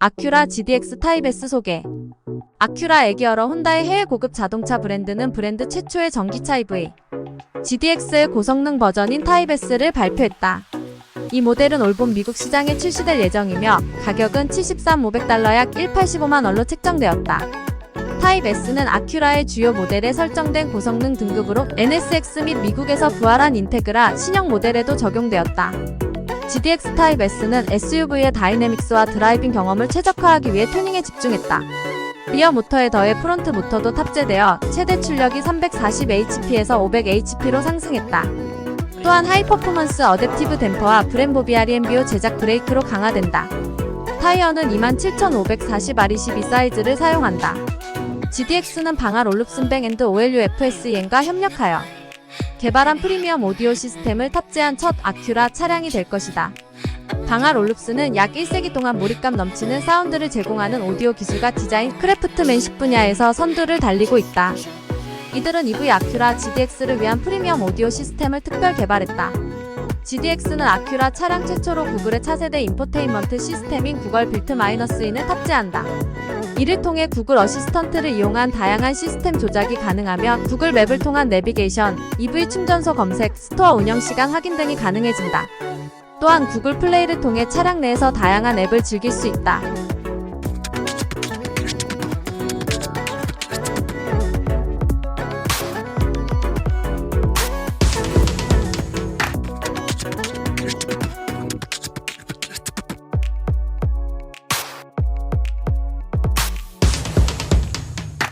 아큐라 GDX 타입 S 소개. 아큐라 애기어러 혼다의 해외 고급 자동차 브랜드는 브랜드 최초의 전기차 EV GDX의 고성능 버전인 타입 S를 발표했다. 이 모델은 올봄 미국 시장에 출시될 예정이며 가격은 73,500달러 약 185만 원로 책정되었다. 타입 S는 아큐라의 주요 모델에 설정된 고성능 등급으로 NSX 및 미국에서 부활한 인테그라 신형 모델에도 적용되었다. GDX 타입 S는 SUV의 다이내믹스와 드라이빙 경험을 최적화하기 위해 튜닝에 집중했다. 리어 모터에 더해 프론트 모터도 탑재되어 최대 출력이 340hp에서 500hp로 상승했다. 또한 하이 퍼포먼스 어댑티브 댐퍼와 브렘보비아 리엠비오 제작 브레이크로 강화된다. 타이어는 27,540R22 사이즈를 사용한다. GDX는 방아 롤룹슨 뱅 앤드 OLU FSEN과 협력하여 개발한 프리미엄 오디오 시스템을 탑재한 첫 아큐라 차량이 될 것이다. 방아 롤룹스는 약 1세기 동안 몰입감 넘치는 사운드를 제공하는 오디오 기술과 디자인, 크래프트맨십 분야에서 선두를 달리고 있다. 이들은 EV 아큐라 GDX를 위한 프리미엄 오디오 시스템을 특별 개발했다. GDX는 아큐라 차량 최초로 구글의 차세대 인포테인먼트 시스템인 구글 빌트 마이너스 인을 탑재한다. 이를 통해 구글 어시스턴트를 이용한 다양한 시스템 조작이 가능하며 구글 맵을 통한 내비게이션, EV 충전소 검색, 스토어 운영 시간 확인 등이 가능해진다. 또한 구글 플레이를 통해 차량 내에서 다양한 앱을 즐길 수 있다.